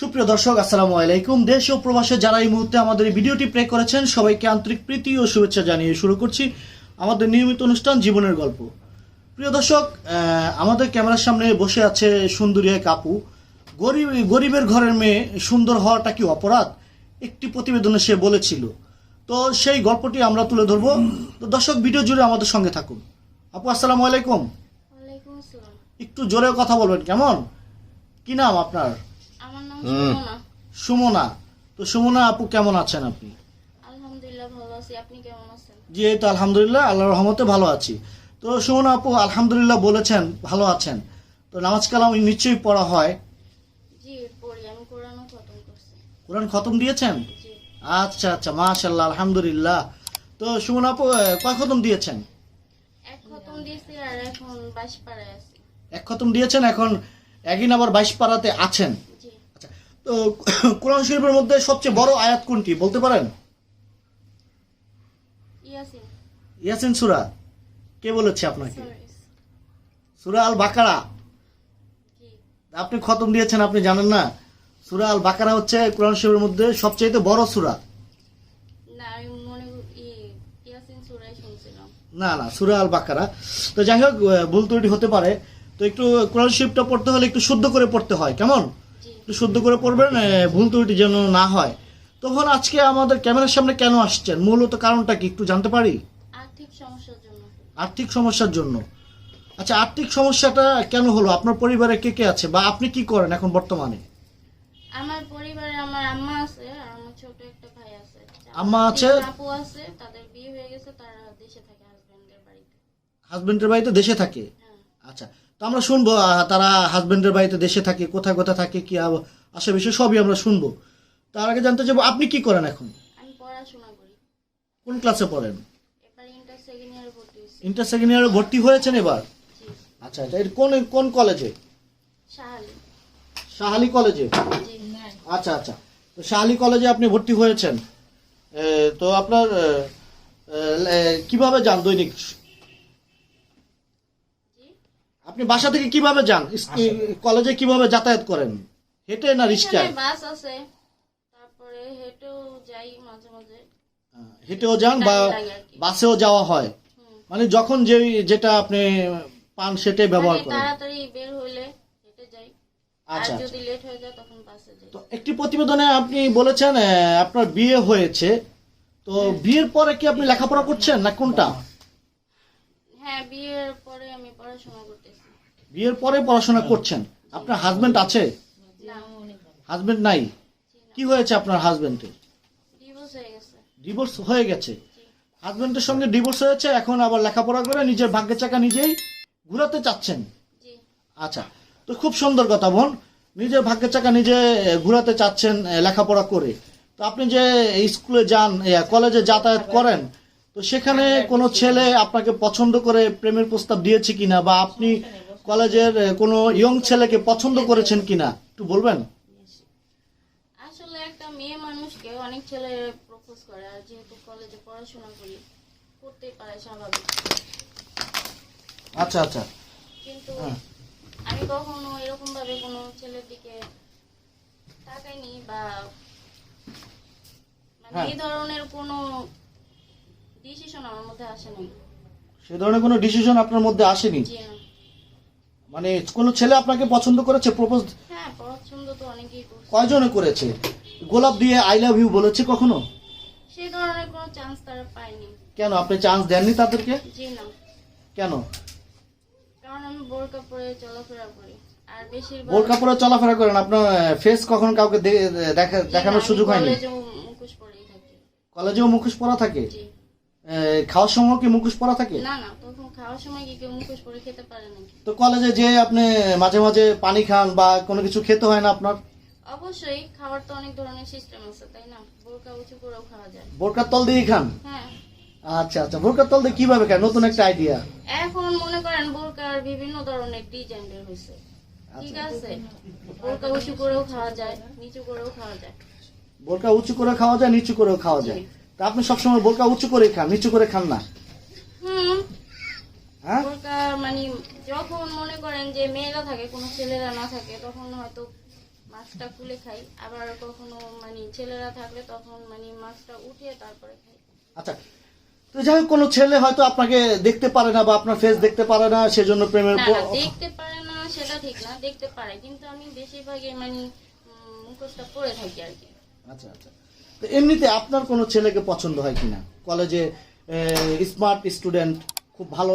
সুপ্রিয় দর্শক আসসালামু আলাইকুম। দেশ ও প্রবাসে যারা এই মুহূর্তে আমাদের এই ভিডিওটি প্লে করেছেন সবাইকে আন্তরিক প্রীতি ও শুভেচ্ছা জানিয়ে শুরু করছি আমাদের নিয়মিত অনুষ্ঠান জীবনের গল্প। প্রিয় দর্শক আমাদের ক্যামেরার সামনে বসে আছে সুন্দরী এক আপু। গরিব গরিবের ঘরের মেয়ে সুন্দর হওয়াটা কি অপরাধ? একটি প্রতিবেদনে সে বলেছিল। তো সেই গল্পটি আমরা তুলে ধরবো। তো দর্শক ভিডিও জুড়ে আমাদের সঙ্গে থাকুন। আপু আসসালামু আলাইকুম। একটু জোরে কথা বলবেন কেমন? কি নাম আপনার? সুমনা। সুমনা। তো সুমনা আপু কেমন আছেন আপনি? আলহামদুলিল্লাহ ভালো আছি। আপনি কেমন আছেন? জি এই তো আলহামদুলিল্লাহ আল্লাহর রহমতে ভালো আছি। তো সুমনা আপু আলহামদুলিল্লাহ বলেছেন ভালো আছেন। তো নামাজ কালাম নিশ্চয়ই পড়া হয়। জি পড়ি। আমি কোরআনও খতম করছি। কোরআন খতম দিয়েছেন? আচ্ছা আচ্ছা মাশাল্লাহ আলহামদুলিল্লাহ। তো সুমনা আপু কয় খতম দিয়েছেন? এক খতম দিয়েছি আর এখন বাইশ পাড়ায় আছি। এক খতম দিয়েছেন এখন একদিন আবার বাইশ পাড়াতে আছেন। কোরআন শরীফের মধ্যে সবচেয়ে বড় আয়াত কোনটি? বলতে পারেন? ইয়াসিন। সুরা। কে বলেছে আপনাকে? সুরা আল বাকারা আপনি খতম দিয়েছেন আপনি জানেন না? সুরা আল বাকারা হচ্ছে কোরআন শরীফের মধ্যে সবচেয়ে বড় সুরা। না না সুরা আল বাকারা তো যাই হোক ভুল ত্রুটি হতে পারে। তো একটু কোরআন শরীফটা পড়তে হলে একটু শুদ্ধ করে পড়তে হয় কেমন? শুদ্ধ করে পড়বেন ভুল ত্রুটি যেন না হয়। তখন আজকে আমাদের ক্যামেরার সামনে কেন আসছেন? মূলত কারণটা কি একটু জানতে পারি? আর্থিক সমস্যার জন্য। আর্থিক সমস্যার জন্য। আচ্ছা আর্থিক সমস্যাটা কেন হলো? আপনার পরিবারে কে কে আছে? বা আপনি কি করেন এখন বর্তমানে? আমার পরিবারে আমার আম্মা আছে আর আমার ছোট একটা ভাই আছে। আম্মা আছে? আপু আছে তাদের বিয়ে হয়ে গেছে তারা দেশে থাকে হাজবেন্ডের বাড়িতে। হাজবেন্ডের বাড়িতে দেশে থাকে? হ্যাঁ। আচ্ছা তো আমরা শুনব তারা হাজব্যান্ডের বাড়িতে দেশে থাকে কোথায় কোথায় থাকে কি আসে বিষয় সবই আমরা শুনব। তার আগে জানতে চাইব আপনি কি করেন এখন? আমি পড়াশোনা করি। কোন ক্লাসে পড়েন? ইন্টার সেকেন্ড ইয়ারে ভর্তি হয়েছি। ইন্টার সেকেন্ড ইয়ারে ভর্তি হয়েছেন এবার? আচ্ছা আচ্ছা এটা কোন কোন কলেজে শাহালি। শাহালি কলেজে আচ্ছা আচ্ছা তো শাহালি কলেজে আপনি ভর্তি হয়েছেন। তো আপনার কীভাবে যান দৈনিক? আপনি বাসা থেকে কীভাবে যান? কলেজে কীভাবে যাতায়াত করেন? হেঁটে না রিক্সায়? বাস আছে। তারপরে হেঁটেও যাই মাঝে মাঝে। হেঁটেও যান বা। বাসেও যাওয়া হয়। মানে যখন যে যেটা আপনি পান সেটাই ব্যবহার মানে করেন। তাড়াতাড়ি বের হইলে হেঁটে যাই। আচ্ছা যদি লেট হয়ে যায় তখন বাসে যাই। তো একটি প্রতিবেদনে আপনি বলেছেন আপনার বিয়ে হয়েছে। তো বিয়ের পরে কি আপনি লেখাপড়া করছেন না কোনটা? হ্যাঁ বিয়ের পরে আমি পড়াশোনা করতেছি বিয়ের পরে পড়াশোনা করছেন। আপনার হাজবেন্ড আছে? হাজবেন্ড নাই? কি হয়েছে আপনার হাজবেন্ডের ডিভোর্স হয়ে গেছে। হাজবেন্ডের সঙ্গে ডিভোর্স হয়েছে এখন আবার লেখাপড়া করে নিজের ভাগ্যের চাকা নিজেই ঘুরাতে চাচ্ছেন? আচ্ছা তো খুব সুন্দর কথা বোন। নিজের ভাগ্যের চাকা নিজে ঘুরাতে চাচ্ছেন লেখাপড়া করে। তো আপনি যে স্কুলে যান কলেজে যাতায়াত করেন তো সেখানে কোনো ছেলে আপনাকে পছন্দ করে প্রেমের প্রস্তাব দিয়েছে কিনা? বা আপনি কলেজের কোনো ইয়ং ছেলেকে পছন্দ করেছেন কিনা? একটু বলবেন? আসলে একটা মেয়ে মানুষকে অনেক ছেলে প্রপোজ করে আর যেহেতু কলেজে পড়াশোনা করি করতেই পারে স্বাভাবিক। আচ্ছা আচ্ছা। কিন্তু হ্যাঁ। আমি কখনো এরকম ভাবে কোনো ছেলের দিকে তাকাইনি বা মানে হ্যাঁ। এই ধরনের কোনো ডিসিশন আমার মধ্যে আসে নাই সে ধরনের কোনো ডিসিশন আপনার মধ্যে আসেনি? জি মানে কোনো ছেলে আপনাকে পছন্দ করেছে? প্রপোজ হ্যাঁ পছন্দ তো অনেকেই করছে। কয়জনে করেছে? গোলাপ দিয়ে আই লাভ ইউ বলেছে কখনো? সেই ধরনের কোনো চান্স তারা পায়নি। কেন? আপনি চান্স দেননি তাদেরকে? জি না। কেন? কারণ আমি বোরকা পরে চলাফেরা করি। আর বেশিরভাগ বোরকা পরে চলাফেরা করেন। আপনার ফেস কখন কাউকে দেখা- দেখানোর সুযোগ হয়নি? কলেজেও মুখোশ পরেই থাকি। কলেজেও মুখোশ পরা থাকে? জি। খাওয়ার সময় কি মুখোশ পরা থাকে? না না তখন খাওয়ার সময় কি কেউ মুখোশ পরে খেতে পারে নাকি? তো কলেজে যে আপনি মাঝে মাঝে পানি খান বা কোনো কিছু খেতে হয় না আপনার? অবশ্যই খাবার তো অনেক ধরনের সিস্টেম আছে তাই না? বোরকা উঁচু করেও খাওয়া যায়। বোরকার তল দিয়ে খান? হ্যাঁ। আচ্ছা আচ্ছা বোরকার তল দিয়ে কীভাবে খান? নতুন একটা আইডিয়া এখন মনে করেন বোরকার বিভিন্ন ধরনের ডিজাইন বের হয়েছে ঠিক আছে? বোরকা উঁচু করেও খাওয়া যায় নিচু করেও খাওয়া যায়। বোরকা উঁচু করে খাওয়া যায় নিচু করেও খাওয়া যায়। তা আপনি সবসময় বোরকা উঁচু করে খান নিচু করে খান না। হ্যাঁ? বোরকা মানে যখন মনে করেন যে মেয়েরা থাকে কোনো ছেলেরা না থাকে তখন হয়তো মাছটা খুলে খাই। আবার কখনো মানে ছেলেরা থাকলে তখন মানে মাছটা উঠিয়ে তারপরে খাই। আচ্ছা তো যাই হোক কোনো ছেলে হয়তো আপনাকে দেখতে পারে না বা আপনার ফেস দেখতে পারে না সেজন্য প্রেমের না না দেখতে পারে না সেটা ঠিক না দেখতে পারে। কিন্তু আমি বেশিরভাগই মানে উম, মুখোশটা পরে থাকি আর কি। আচ্ছা আচ্ছা। তো এমনিতে আপনার কোনো ছেলেকে পছন্দ হয় কিনা? কলেজে স্মার্ট স্টুডেন্ট খুব ভালো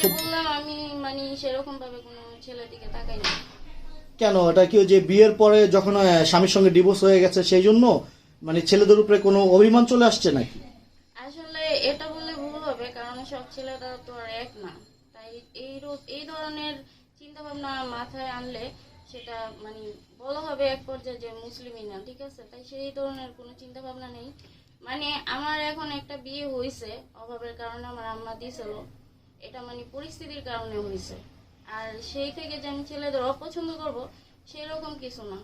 খুব আমি মানে সেরকম ভাবে কোনো ছেলের দিকে তাকাই না। কেন? এটা কি যে বিয়ের পরে যখন স্বামীর সঙ্গে ডিভোর্স হয়ে গেছে সেই জন্য? মানে ছেলেদের উপরে কোনো অভিমান চলে আসছে নাকি? আসলে এটা বললে ভুল হবে কারণ সব ছেলেরা তো আর এক না। তাই এই এই ধরনের চিন্তা ভাবনা মাথায় আনলে সেটা মানে বলা হবে এক পর্যায়ে যে মুসলিমই না, ঠিক আছে? তাই সেই ধরনের কোনো চিন্তা ভাবনা নেই। মানে আমার এখন একটা বিয়ে হয়েছে অভাবের কারণে আমার আম্মা দিয়েছিল এটা মানে পরিস্থিতির কারণে হয়েছে আর সেই থেকে যে আমি ছেলেদের অপছন্দ করব, সেরকম কিছু না।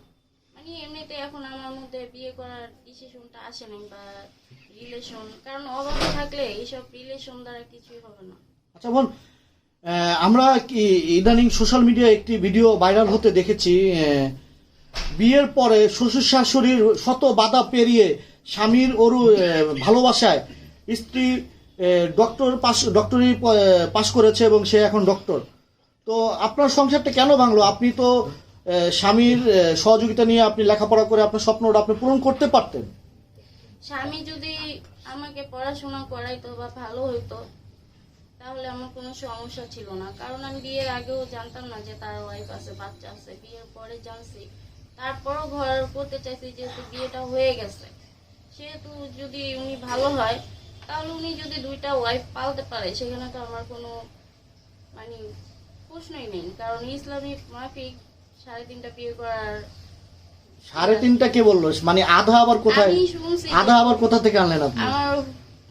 মানে এমনিতে এখন আমার মধ্যে বিয়ে করার ডিসিশনটা আসে নাই বা রিলেশন কারণ অভাবে থাকলে এইসব রিলেশন দ্বারা কিছুই হবে না। আচ্ছা বোন আমরা কি ইদানিং সোশ্যাল মিডিয়ায় একটি ভিডিও ভাইরাল হতে দেখেছি বিয়ের পরে শ্বশুর শাশুড়ির শত বাধা পেরিয়ে স্বামীর ওরু ভালোবাসায় স্ত্রী ডক্টর পাস ডক্টরি পাস করেছে এবং সে এখন ডক্টর তো আপনার সংসারটা কেন ভাঙলো? আপনি তো স্বামীর সহযোগিতা নিয়ে আপনি লেখাপড়া করে আপনার স্বপ্নটা আপনি পূরণ করতে পারতেন। স্বামী যদি আমাকে পড়াশোনা করাইতো বা ভালো হইতো তাহলে আমার কোনো সমস্যা ছিল না। কারণ আমি বিয়ের আগেও জানতাম না যে তার ওয়াইফ আছে বাচ্চা আছে। বিয়ের পরে জানছি। তারপরও ঘর করতে চাইছি যেহেতু বিয়েটা হয়ে গেছে। সেহেতু যদি উনি ভালো হয় তাহলে উনি যদি দুইটা ওয়াইফ পালতে পারে সেখানে তো আমার কোনো মানে প্রশ্নই নেই। কারণ ইসলামিক মাফিক সাড়ে তিনটা বিয়ে করার সাড়ে তিনটা কে বলল? মানে আধা আবার কোথায় আধা আবার কোথা থেকে আনলেন আপনি? আমার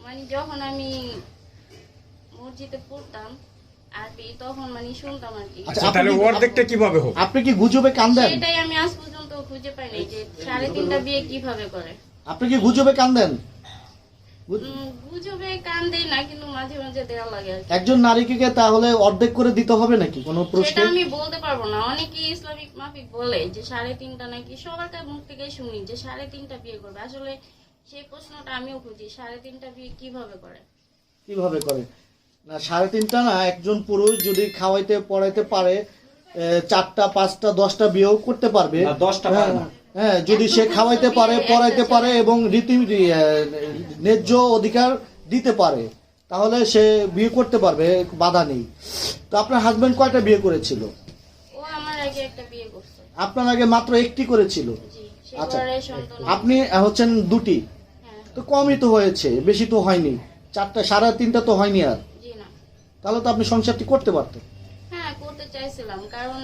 মানে যখন আমি মসজিদে পড়তাম আর কি তখন মানে শুনতাম আর কি। আচ্ছা, তাহলে অর্ধেকটা কীভাবে হোক? আপনি কি গুজবে কান দেন? সেটাই আমি আজ পর্যন্ত খুঁজে পাইনি যে সাড়ে তিনটা বিয়ে কীভাবে করে। আপনি কি গুজবে কান দেন? গুজবে কান দেই না কিন্তু মাঝে মাঝে দেওয়া লাগে একজন নারীকে তাহলে অর্ধেক করে দিতে হবে নাকি? কোনো সেটা আমি বলতে পারব না। অনেকে ইসলামিক মাফিক বলে যে সাড়ে তিনটা নাকি সবার মুখ থেকে শুনি যে সাড়ে তিনটা বিয়ে করবে। আসলে সেই প্রশ্নটা আমিও খুঁজি সাড়ে তিনটা বিয়ে কীভাবে করে? কীভাবে করে? না সাড়ে তিনটা না একজন পুরুষ যদি খাওয়াইতে পড়াইতে পারে চারটা পাঁচটা দশটা বিয়েও করতে পারবে। দশটা না। হ্যাঁ যদি সে খাওয়াইতে পারে পড়াইতে পারে এবং রীতি ন্যায্য অধিকার দিতে পারে তাহলে সে বিয়ে করতে পারবে বাধা নেই। তো আপনার হাজবেন্ড কয়টা বিয়ে করেছিল? ও আমার আগে একটা বিয়ে করছে। আপনার আগে মাত্র একটি করেছিল? আচ্ছা। আপনি হচ্ছেন দুটি? হ্যাঁ। তো কমই তো হয়েছে বেশি তো হয়নি। চারটা সাড়ে তিনটা তো হয়নি আর। তাহলে তো আপনি সংসারটি করতে পারতেন। হ্যাঁ করতে চাইছিলাম কারণ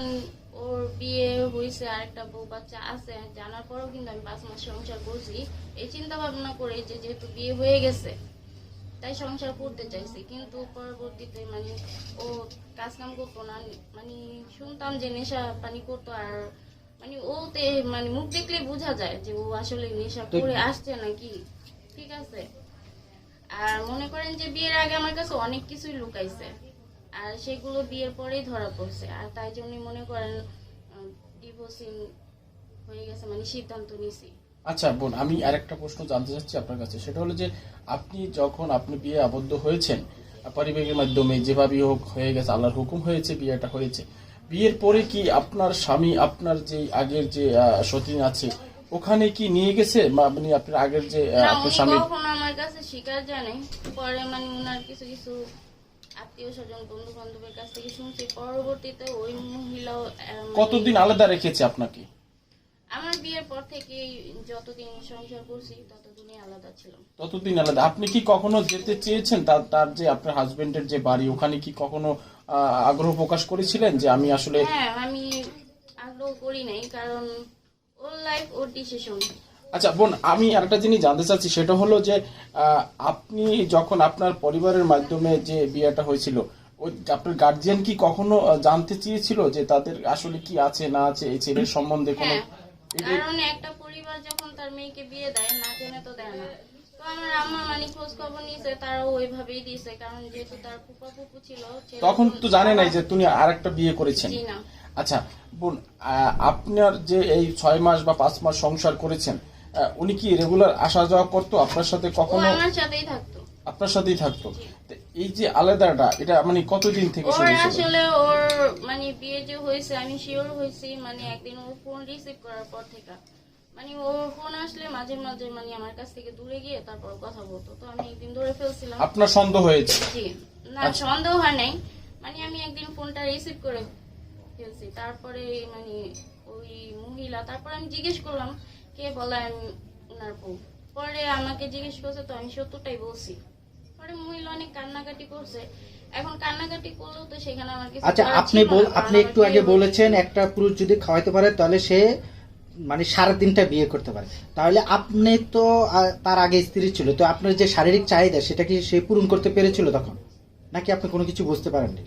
ওর বিয়ে হয়েছে আর একটা বউ বাচ্চা আছে জানার পরেও কিন্তু আমি পাঁচ মাস সংসার করছি। এই চিন্তা ভাবনা করে যে যেহেতু বিয়ে হয়ে গেছে তাই সংসার করতে চাইছি। কিন্তু পরবর্তীতে মানে ও কাজ কাম করতো না মানে শুনতাম যে নেশা পানি করতো আর মানে ওতে মানে মুখ দেখলে বোঝা যায় যে ও আসলে নেশা করে আসছে নাকি। ঠিক আছে? আর মনে করেন যে বিয়ের আগে আমার কাছে অনেক কিছুই লুকাইছে। আর সেগুলো বিয়ের পরেই ধরা পড়ছে। আর তাই জন্য মনে করেন ডিভোর্সিং হয়ে গেছে মানে সিদ্ধান্ত নিছি। আচ্ছা বোন, আমি আরেকটা প্রশ্ন জানতে চাচ্ছি আপনার কাছে। সেটা হলো যে, আপনি যখন আপনি বিয়ে আবদ্ধ হয়েছেন পরিবারের মাধ্যমে যেভাবে হোক হয়ে গেছে, আল্লাহর হুকুম হয়েছে, বিয়েটা হয়েছে। বিয়ের পরে কি আপনার স্বামী, আপনার যে আগের যে সতীন আছে ওখানে কি নিয়ে গেছে? মানে আপনার আগের যে আপনার স্বামী কখনো আমার কাছে স্বীকার জানে পরে মানে উনার কিছু কিছু আত্মীয় স্বজন বন্ধু বান্ধবের কাছ থেকে শুনছি পরবর্তীতে ওই মহিলাও মানে কতদিন আলাদা রেখেছে আপনাকে? আমার বিয়ের পর থেকেই যতদিন সংসার করছি ততদিনই আলাদা ছিলাম। ততদিন আলাদা। আপনি কি কখনো যেতে চেয়েছেন? তার তার যে আপনার হাজবেন্ডের যে বাড়ি ওখানে কি কখনো আগ্রহ প্রকাশ করেছিলেন যে আমি আসলে হ্যাঁ আমি আগ্রহ করি নাই কারণ আচ্ছা বোন আমি আরেকটা জিনিস জানতে চাচ্ছি। সেটা হলো যে আপনি যখন আপনার পরিবারের মাধ্যমে যে বিয়েটা হয়েছিল ওই আপনার গার্জিয়ান কি কখনো জানতে চেয়েছিল যে তাদের আসলে কি আছে না আছে এই ছেলের সম্বন্ধে কোনো হ্যাঁ। কারণ একটা পরিবার যখন তার মেয়েকে বিয়ে দেয় না জেনে তো দেয় না। তো আমার আম্মা মানে খোঁজ খবর নিয়েছে তারাও ওইভাবেই দিয়েছে। কারণ যেহেতু তার ফুপা ফুপু ছিল তখন তো জানে নাই যে তুমি আর একটা বিয়ে জি করেছেন না। আচ্ছা বোন আপনার যে এই ছয় মাস বা পাঁচ মাস সংসার করেছেন উনি কি রেগুলার আসা যাওয়া করতো? আপনার সাথে কখনো আমার সাথেই থাকতো। আপনার সাথেই থাকতো? এই যে আলাদাটা এটা মানে কতদিন থেকে শুরু হয়েছিল? আসলে ওর মানে বিয়ে যে হয়েছে আমি শিওর হয়েছি মানে একদিন ওর ফোন রিসিভ করার পর থেকে। মানে ওর ফোন আসলে মাঝে মাঝে মানে আমার কাছ থেকে দূরে গিয়ে তারপর কথা বলতো। তো আমি একদিন ধরে ফেলছিলাম। আপনার সন্দেহ হয়েছে? জি। না আচ্ছা। সন্দেহ হয় নাই। মানে আমি একদিন ফোনটা রিসিভ করে ফেলছি। তারপরে মানে ওই মহিলা তারপরে আমি জিজ্ঞেস করলাম কে বলে আমি ওনার বউ? পরে আমাকে জিজ্ঞেস করছে তো আমি সত্যটাই বলছি। পরে মহিলা অনেক কান্নাকাটি করছে। এখন কান্নাকাটি করলেও তো সেখানে আমার কিছু আচ্ছা আপনি বল আপনি একটু আগে বলেছেন একটা পুরুষ যদি খাওয়াইতে পারে তাহলে সে মানে সারা দিনটা বিয়ে করতে পারে। তাহলে আপনি তো তার আগে স্ত্রী ছিল তো আপনার যে শারীরিক চাহিদা সেটা কি সে পূরণ করতে পেরেছিল তখন? নাকি আপনি কোনো কিছু বুঝতে পারেননি?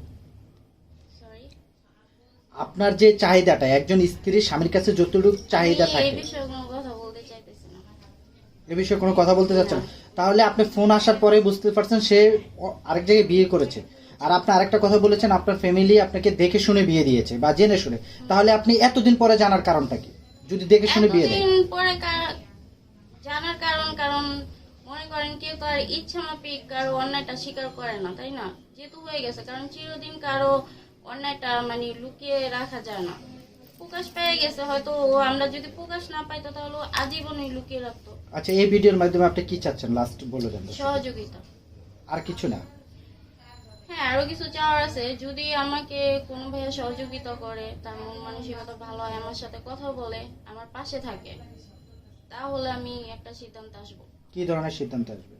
আপনার যে চাহিদাটা একজন স্ত্রীর স্বামীর কাছে যতটুকু চাহিদা থাকে। এ বিষয়ে কোনো কথা বলতে চাচ্ছেন। তাহলে আপনি ফোন আসার পরে বুঝতে পারছেন সে আরেক জায়গায় বিয়ে করেছে। আর আপনি আরেকটা কথা বলেছেন আপনার ফ্যামিলি আপনাকে দেখে শুনে বিয়ে দিয়েছে বা জেনে শুনে। তাহলে আপনি এতদিন পরে জানার কারণটা কি? যদি দেখে শুনে বিয়ে এতদিন পরে জানার কারণ কারণ মনে করেন কেউ তার ইচ্ছা মাফিক কারও অন্যায়টা স্বীকার করে না তাই না? যেহেতু হয়ে গেছে কারণ চিরদিন কারও অন্যায়টা মানে লুকিয়ে রাখা যায় না। প্রকাশ পেয়ে গেছে হয়তো ও আমরা যদি প্রকাশ না পাইতো তাহলে ও আজীবনই লুকিয়ে রাখতো। আচ্ছা এই ভিডিওর মাধ্যমে আপনি কি চাচ্ছেন? লাস্ট বলে দেন সহযোগিতা। আর কিছু না? হ্যাঁ আরও কিছু চাওয়ার আছে। যদি আমাকে কোনো ভাইয়া সহযোগিতা করে তার মন মানসিকতা ভালো হয় আমার সাথে কথা বলে আমার পাশে থাকে তাহলে আমি একটা সিদ্ধান্ত আসব। কি ধরনের সিদ্ধান্ত আসবে?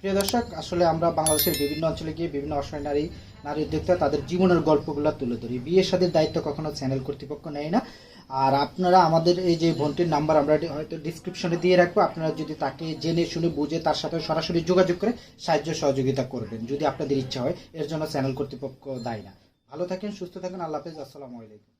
প্রিয় দর্শক, আসলে আমরা বাংলাদেশের বিভিন্ন অঞ্চলে গিয়ে বিভিন্ন অসহায় নারী নারী উদ্যোক্তা তাদের জীবনের গল্পগুলো তুলে ধরি। বিয়ের সাথে দায়িত্ব কখনো চ্যানেল কর্তৃপক্ষ নেয় না। আর আপনারা আমাদের এই যে বোনটির নাম্বার আমরা হয়তো ডিসক্রিপশনে দিয়ে রাখব। আপনারা যদি তাকে জেনে শুনে বুঝে তার সাথে সরাসরি যোগাযোগ করে সাহায্য সহযোগিতা করবেন, যদি আপনাদের ইচ্ছা হয়। এর জন্য চ্যানেল কর্তৃপক্ষ দায়ী না। ভালো থাকেন, সুস্থ থাকেন। আল্লাহ হাফেজ। আসসালামু আলাইকুম।